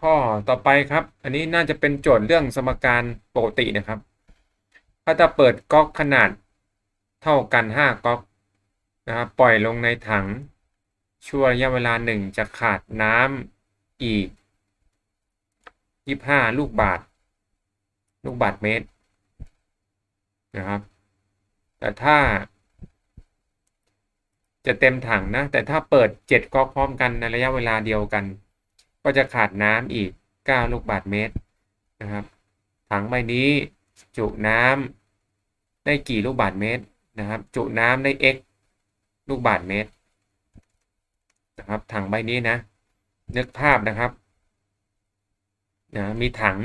ข้อต่อไปครับ อันนี้น่าจะเป็นโจทย์เรื่องสมการปกตินะครับ ถ้าจะเปิดก๊อกขนาดเท่ากัน 5ก๊อกนะครับปล่อยลงในถังช่วงระยะเวลาหนึ่งจะขาดน้ำอีก 25 ลูกบาท ลูกบาทเมตรนะครับ แต่ถ้า จะเต็มถังนะ แต่ถ้าเปิด 7ก๊อกพร้อมกันในระยะเวลาเดียวกัน ก็จะขาดน้ำอีก 9 ลูกบาทเมตรนะครับ ถังใบนี้จุน้ำได้กี่ลูกบาทเมตรนะครับ จุน้ำได้ x ลูกบาทเมตรนะครับถังใบนี้นะ นึกภาพนะครับนะมีถัง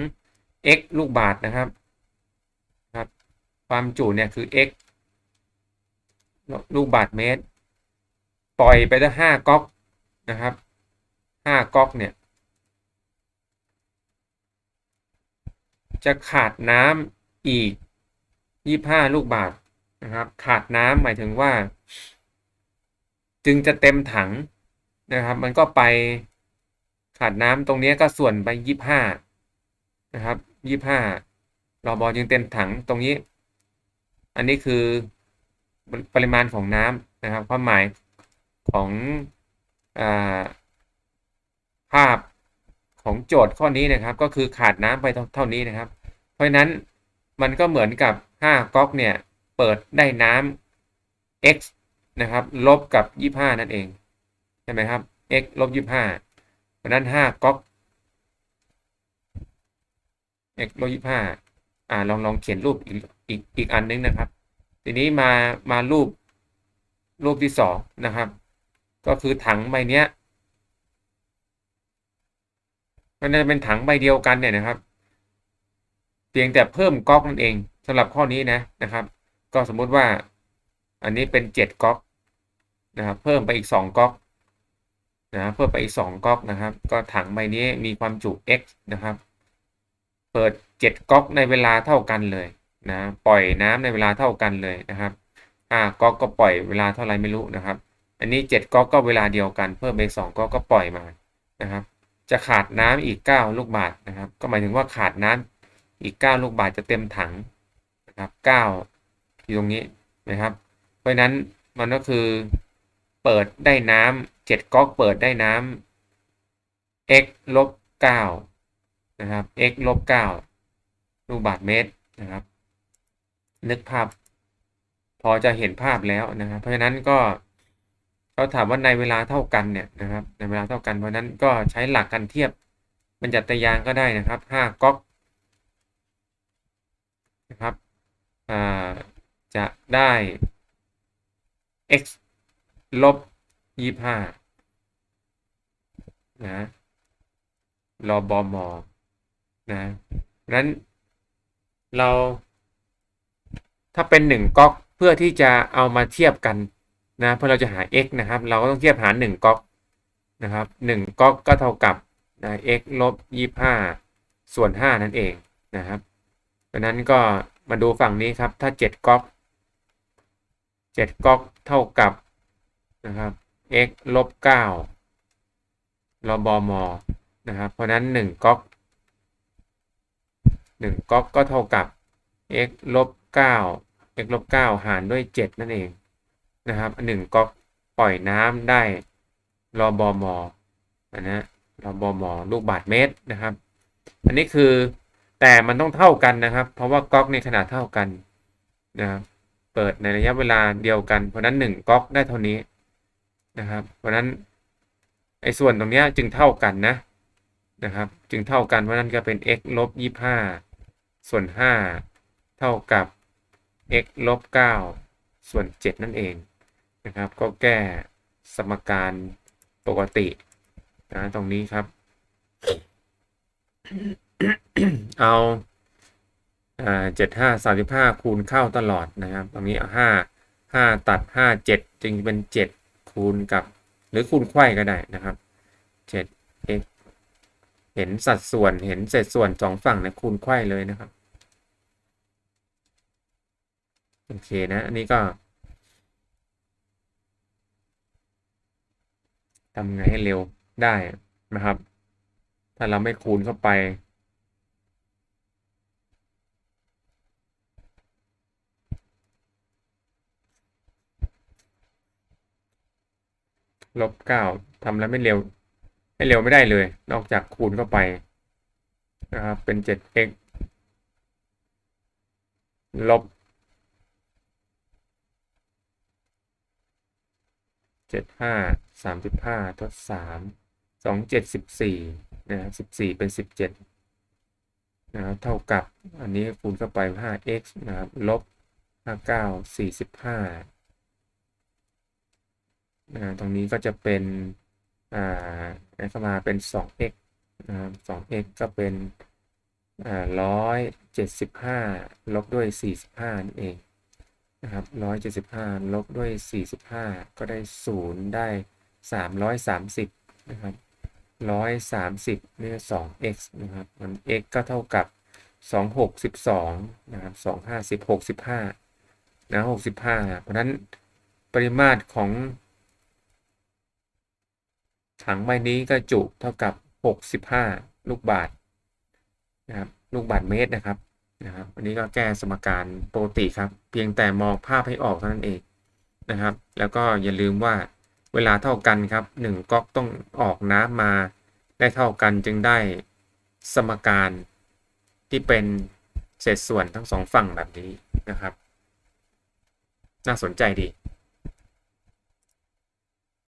x ลูกบาทนะครับครับ ความจุเนี่ยคือ x ลูกบาทเมตร ปล่อยไปได้ห้าก๊อกนะครับห้าก๊อกเนี่ย จะขาดน้ำอีกยี่ห้าลูกบาทนะครับ ขาดน้ำหมายถึงว่า จึงจะเต็มถังนะครับ มันก็ไปขาดน้ำตรงนี้ก็ส่วนไปยี่ห้านะครับยี่ห้ารอบอจึงเต็มถังตรงนี้ อันนี้คือปริมาณของน้ำนะครับความหมายของอภาพ ของโจทย์ข้อนี้นะครับ ก็คือขาดน้ำไปเท่านี้นะครับ เพราะฉะนั้นมันก็เหมือนกับ 5ก๊อกเนี่ย เปิดได้น้ำ x นะครับ ลบกับ 25 นั่นเองใช่ไหมครับ x ลบ 25 เพราะนั้น 5ก๊อก x ลบ 25 อ่าลองลองเขียนรูปอีกอีกอีกอันนึงนะครับ ทีนี้มามารูปรูปที่สองนะครับ ก็คือถังใบเนี้ย มันจะเป็นถังใบเดียวกันเนี่ยนะครับ เพียงแต่เพิ่มก๊อกนั่นเองสำหรับข้อนี้นะนะครับ ก็สมมุติว่าอันนี้เป็น 7ก๊อกนะครับเพิ่มไปอีก 2ก๊อกนะเพิ่มไปอีก 2ก๊อกนะครับ ก็ถังใบนี้มีความจุ x นะครับ เปิด 7ก๊อกในเวลาเท่ากันเลยนะปล่อยน้ำในเวลาเท่ากันเลยนะครับ5ก๊อกก็ปล่อยเวลาเท่าไรไม่รู้นะครับ อันนี้ 7ก๊อกก็เวลาเดียวกัน เพิ่มไป2ก๊อกก็ปล่อยมานะครับ จะขาดน้ำอีก 9 ลูกบาศก์นะครับ ก็หมายถึงว่าขาดน้ำอีก 9 ลูกบาศก์จะเต็มถังนะครับ9อยู่ตรงนี้นะครับ เพราะฉะนั้นมันก็คือเปิดได้น้ำ7ก๊อกเปิดได้น้ำ x ลบ9นะครับ x ลบ9ลูกบาศก์เมตรนะครับ นึกภาพ พอจะเห็นภาพแล้วนะครับ เพราะฉะนั้นก็ เขาถามว่าในเวลาเท่ากันเนี่ยนะครับในเวลาเท่ากันเพราะนั้นก็ใช้หลักการเทียบบัญญัติยางก็ได้นะครับ5ก๊อกนะครับจะได้ x ลบ25นะรอบอมอนะนั้นเราถ้าเป็น 1ก๊อกเพื่อที่จะเอามาเทียบกัน นะเพื่อเราจะหา x นะครับ เราก็ต้องเทียบหา1ก๊อกนะครับ1ก๊อกก็เท่ากับนะ x ลบ25 ส่วน 5 นั่นเองนะครับเพราะนั้นก็มาดูฝั่งนี้ครับ ถ้า 7ก๊อก7ก๊อกเท่ากับนะครับ x ลบ9รบมนะครับ เพราะนั้น 1ก๊อก1ก๊อกก็เท่ากับ x ลบ9 x ลบ9หารด้วย 7 นั่นเอง นะครับหนึ่งก็ปล่อยน้ำได้รอบอมอนะรอบอมอลูกบาทเมตรนะครับ อันนี้คือแต่มันต้องเท่ากันนะครับ เพราะว่าก๊อกในขนาดเท่ากันนะครับเปิดในระยะเวลาเดียวกัน เพราะนั้น1ก๊อกได้เท่านี้นะครับ เพราะนั้นไอ้ส่วนตรงนี้จึงเท่ากันนะนะครับ จึงเท่ากันเพราะนั้นก็เป็น x ลบ25 ส่วน 5 เท่ากับ x ลบ9ส่วน 7 นั่นเอง นะครับ ก็แก้สมการปกตินะตรงนี้ครับ เอาเจ็ดห้าสามสิบห้าคูณเข้าตลอดนะครับ ตรงนี้ห้าห้าตัดห้าเจ็ดจึงเป็นเจ็ดคูณกับ หรือคูณไข่ก็ได้นะครับเจ็ด x เห็นสัดส่วนเห็นเศษส่วนสองฝั่งนะคูณไข่เลยนะครับ โอเคนะ อันนี้ก็ ทำไงให้เร็วได้นะครับ ถ้าเราไม่คูณเข้าไป ลบเก้าทำแล้วไม่เร็วให้เร็วไม่ได้เลย นอกจากคูณเข้าไปนะครับ เป็นเจ็ด x ลบเจ็ดห้า สามสิบห้าทดสามสองเจ็ดสิบสี่นะครับสิบสี่เป็นสิบเจ็ดนะครับเท่ากับอันนี้คูณเข้าไปห้า x นะครับลบห้าเก้าสี่สิบห้านะตรงนี้ก็จะเป็นอ่าเข้ามาเป็น 2x นะครับ 2x ก็เป็นอ่าร้อยเจ็ดสิบห้าลบด้วยสี่สิบห้านั่นเองนะครับร้อยเจ็ดสิบห้าลบด้วยสี่สิบห้าก็ได้ศูนย์ได้ สามร้อยสามสิบนะครับร้อยสามสิบนี่สอง x นะครับมัน x ก็เท่ากับสองหกสิบสองนะครับสองห้าสิบหกสิบห้านะหกสิบห้าเพราะนั้นปริมาตรของ ถังใบนี้ก็จุเท่ากับหกสิบห้าลูกบาศก์นะครับลูกบาศก์เมตรนะครับนะครับอันนี้ก็แก้สมการปกติครับ เพียงแต่มองภาพให้ออกเท่านั้นเองนะครับ แล้วก็อย่าลืมว่า เวลาเท่ากันครับ1ก๊อกต้องออกน้ำมาได้เท่ากันจึงได้สมการที่เป็นเศษส่วนทั้งสองฝั่งแบบนี้นะครับ น่าสนใจดี